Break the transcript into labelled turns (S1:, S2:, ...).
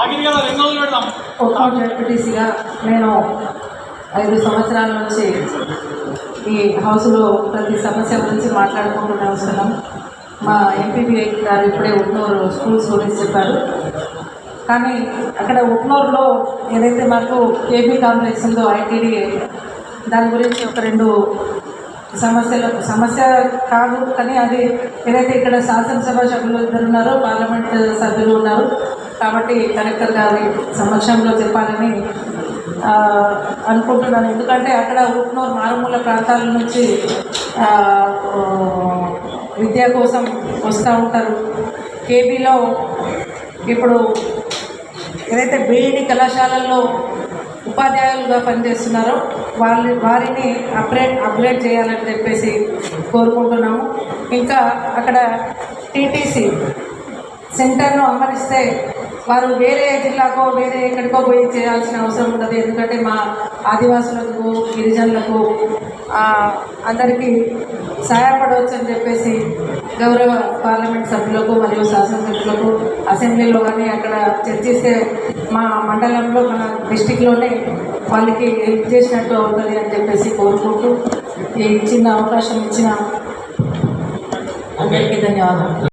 S1: ఆఖరి
S2: నేను ఐదు సంవత్సరాల నుంచి ఈ హౌస్లో ప్రతి సమస్య గురించి మాట్లాడుకుంటూనే వస్తున్నాం. మా ఎంపీపీ గారు ఇప్పుడే ఉట్నూరు స్కూల్స్ గురించి చెప్పారు. కానీ అక్కడ ఉట్నూరులో ఏదైతే మాకు కేబీ కాంప్లెక్స్ ఉందో ఐటీడీ దాని గురించి ఒక రెండు సమస్యలు సమస్య కాదు కానీ అది ఏదైతే ఇక్కడ శాసనసభ సభ్యులు ఇద్దరు ఉన్నారో పార్లమెంట్ సభ్యులు ఉన్నారు. కాబట్టి కలెక్టర్ గారి సమక్షంలో చెప్పాలని అనుకుంటున్నాను. ఎందుకంటే అక్కడ ఉట్నూరు మారుమూల ప్రాంతాల నుంచి విద్య కోసం వస్తూ ఉంటారు. కేబీలో ఇప్పుడు ఏదైతే బీఈడి కళాశాలల్లో ఉపాధ్యాయులుగా పనిచేస్తున్నారో. వాళ్ళు వారిని అప్గ్రేడ్ అప్గ్రేడ్ చేయాలని చెప్పేసి కోరుకుంటున్నాము. ఇంకా అక్కడ టీటీసీ సెంటర్ను అమరిస్తే వారు వేరే జిల్లాకో వేరే ఎక్కడికో పోయి చేయాల్సిన అవసరం ఉండదు. ఎందుకంటే మా ఆదివాసులకు గిరిజనులకు అందరికీ సహాయపడవచ్చు అని చెప్పేసి గౌరవ పార్లమెంట్ సభ్యులకు మరియు శాసనసభ్యులకు అసెంబ్లీలో కానీ అక్కడ చర్చిస్తే మా మండలంలో మన డిస్టిక్లోనే వాళ్ళకి హెల్ప్ చేసినట్టు అవుతుంది అని చెప్పేసి కోరుకుంటూ ఈ చిన్న అవకాశం ఇచ్చిన అందరికీ ధన్యవాదాలు.